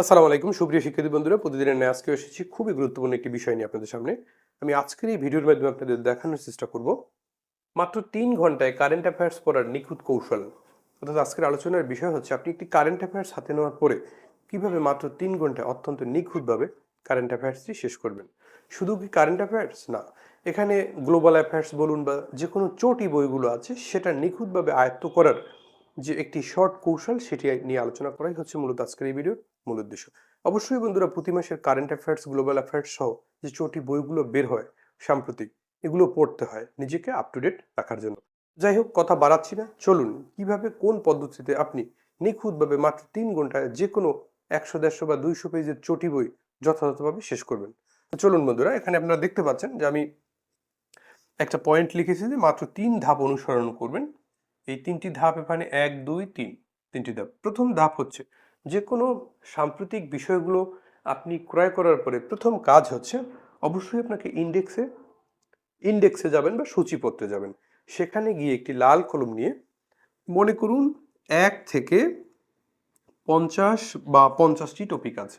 আসসালামু আলাইকুম, সুপ্রিয় শিক্ষার্থী বন্ধুরা, প্রতিদিনের ন্যায় আজকে এসেছি খুবই গুরুত্বপূর্ণ একটি বিষয় নিয়ে আপনাদের সামনে। আমি আজকের এই ভিডিওর মাধ্যমে আপনাদের দেখানোর চেষ্টা করব মাত্র তিন ঘন্টায় কারেন্ট অ্যাফেয়ার্স পড়ার নিখুঁত কৌশল। অর্থাৎ আজকের আলোচনার বিষয় হচ্ছে, আপনি একটি কারেন্ট অ্যাফেয়ার্স হাতে নেওয়ার পরে কীভাবে মাত্র তিন ঘন্টায় অত্যন্ত নিখুঁতভাবে কারেন্ট অ্যাফেয়ার্সটি শেষ করবেন? শুধু কি কারেন্ট অ্যাফেয়ার্স না। এখানে গ্লোবাল অ্যাফেয়ার্স বলুন বা যে কোনো চটি বইগুলো আছে, সেটা নিখুঁতভাবে আয়ত্ত করার যে একটি শর্ট কৌশল সেটি নিয়ে আলোচনা করাই হচ্ছে মূলত আজকের এই ভিডিওর মূল উদ্দেশ্য। অবশ্যই বন্ধুরা, প্রতি মাসের কারেন্ট অ্যাফেয়ার্স গ্লোবাল অ্যাফেয়ার্স সহ যে চটি বইগুলো বের হয় সাম্প্রতিক, এগুলো পড়তে হয় নিজেকে আপ টু ডেট রাখার জন্য। যাই হোক, কথা বাড়াচ্ছি না। চলুন, কীভাবে, কোন পদ্ধতিতে আপনি নিখুঁতভাবে মাত্র তিন ঘন্টায় যে কোনো একশো, দেড়শো বা দুইশো পেজের চটি বই যথাযথভাবে শেষ করবেন? চলুন বন্ধুরা, এখানে আপনারা দেখতে পাচ্ছেন যে আমি একটা পয়েন্ট লিখেছি যে মাত্র তিন ধাপ অনুসরণ করবেন। এই তিনটি ধাপ এখানে এক, দুই, তিন, তিনটি ধাপ। প্রথম ধাপ হচ্ছে যে কোনো সাম্প্রতিক বিষয়গুলো আপনি ক্রয় করার পরে প্রথম কাজ হচ্ছে অবশ্যই আপনাকে ইন্ডেক্সে ইন্ডেক্সে যাবেন বা সূচিপত্রে যাবেন। সেখানে গিয়ে একটি লাল কলম নিয়ে মনে করুন এক থেকে পঞ্চাশ বা পঞ্চাশটি টপিক আছে।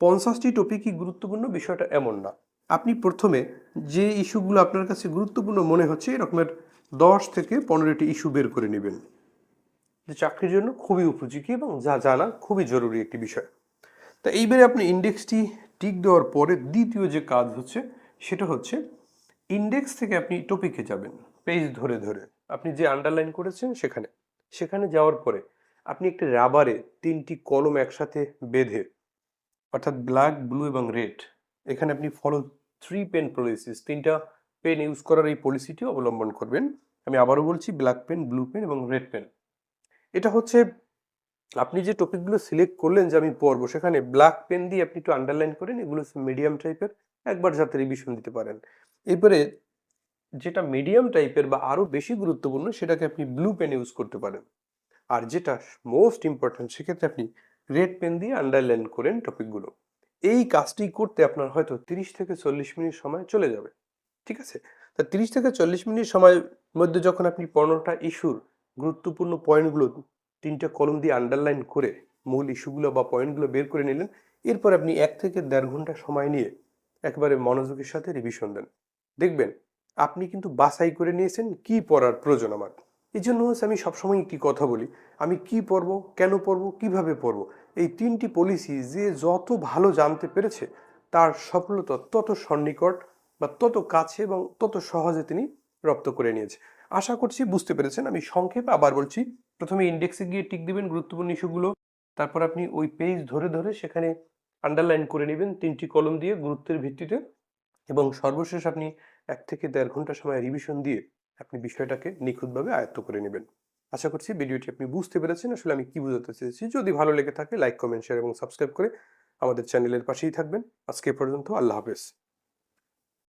পঞ্চাশটি টপিকই গুরুত্বপূর্ণ বিষয়টা এমন না। আপনি প্রথমে যে ইস্যুগুলো আপনার কাছে গুরুত্বপূর্ণ মনে হচ্ছে এরকমের দশ থেকে পনেরোটি ইস্যু বের করে নেবেন। চাকরির জন্য খুবই উপযোগী এবং যা জানা খুবই জরুরি একটি বিষয়। তা এইবারে আপনি ইন্ডেক্সটি টিক দেওয়ার পরে দ্বিতীয় যে কাজ হচ্ছে, সেটা হচ্ছে ইন্ডেক্স থেকে আপনি টপিকে যাবেন, পেজ ধরে ধরে। আপনি যে আন্ডারলাইন করেছেন সেখানে। সেখানে যাওয়ার পরে আপনি একটি রাবারে তিনটি কলম একসাথে বেঁধে, অর্থাৎ ব্ল্যাক, ব্লু এবং রেড, এখানে আপনি ফলো থ্রি পেন পলিসিস তিনটা পেন ইউজ করার এই পলিসিটি অবলম্বন করবেন। আমি আবারও বলছি ব্ল্যাক পেন ব্লু পেন এবং রেড পেন এটা হচ্ছে, আপনি যে টপিকগুলো সিলেক্ট করলেন যে আমি পড়ব, সেখানে ব্ল্যাক পেন দিয়ে আপনি একটু আন্ডারলাইন করেন, এগুলো মিডিয়াম টাইপের একবার যাতে রিভিশন দিতে পারেন। এরপরে যেটা মিডিয়াম টাইপের বা আরও বেশি গুরুত্বপূর্ণ, সেটাকে আপনি ব্লু পেন ইউজ করতে পারেন। আর যেটা মোস্ট ইম্পর্ট্যান্ট সেক্ষেত্রে আপনি রেড পেন দিয়ে আন্ডারলাইন করেন টপিকগুলো এই কাজটি করতে আপনার হয়তো তিরিশ থেকে চল্লিশ মিনিট সময় চলে যাবে। ঠিক আছে? তা তিরিশ থেকে চল্লিশ মিনিট সময়ের মধ্যে যখন আপনি পনেরোটা ইস্যুর গুরুত্বপূর্ণ পয়েন্টগুলো তিনটা কলম দিয়ে আন্ডারলাইন করে মূল ইস্যুগুলো বা পয়েন্টগুলো বের করে নিলেন, এরপর আপনি এক থেকে দেড় ঘণ্টা সময় নিয়ে একবারে মনোযোগের সাথে রিভিশন দেন। দেখবেন আপনি কিন্তু বাছাই করে নিয়েছেন কি পড়ার প্রয়োজন আমার। এই জন্য হচ্ছে আমি সবসময় একটি কথা বলি, আমি কি পড়ব, কেন পড়ব, কীভাবে পড়ব? এই তিনটি পলিসি যে যত ভালো জানতে পেরেছে, তার সফলতা তত সন্নিকট বা তত কাছে এবং তত সহজে তিনি রপ্ত করে নিয়েছে। আশা করছি বুঝতে পেরেছেন। আমি সংক্ষেপে আবার বলছি, প্রথমে ইন্ডেক্সে গিয়ে টিক দিবেন গুরুত্বপূর্ণ ইস্যুগুলো তারপর আপনি ওই পেজ ধরে ধরে সেখানে আন্ডারলাইন করে নেবেন তিনটি কলম দিয়ে গুরুত্বের ভিত্তিতে এবং সর্বশেষ আপনি এক থেকে দেড় ঘণ্টা সময় রিভিশন দিয়ে আপনি বিষয়টাকে নিখুঁতভাবে আয়ত্ত করে নেবেন। আশা করছি ভিডিওটি আপনি বুঝতে পেরেছেন। আসলে আমি কি বোঝাতে চেয়েছি, যদি ভালো লেগে থাকে লাইক কমেন্ট শেয়ার এবং সাবস্ক্রাইব করে আমাদের চ্যানেলের পাশেই থাকবেন। আজকে পর্যন্ত আল্লাহ হাফেজ।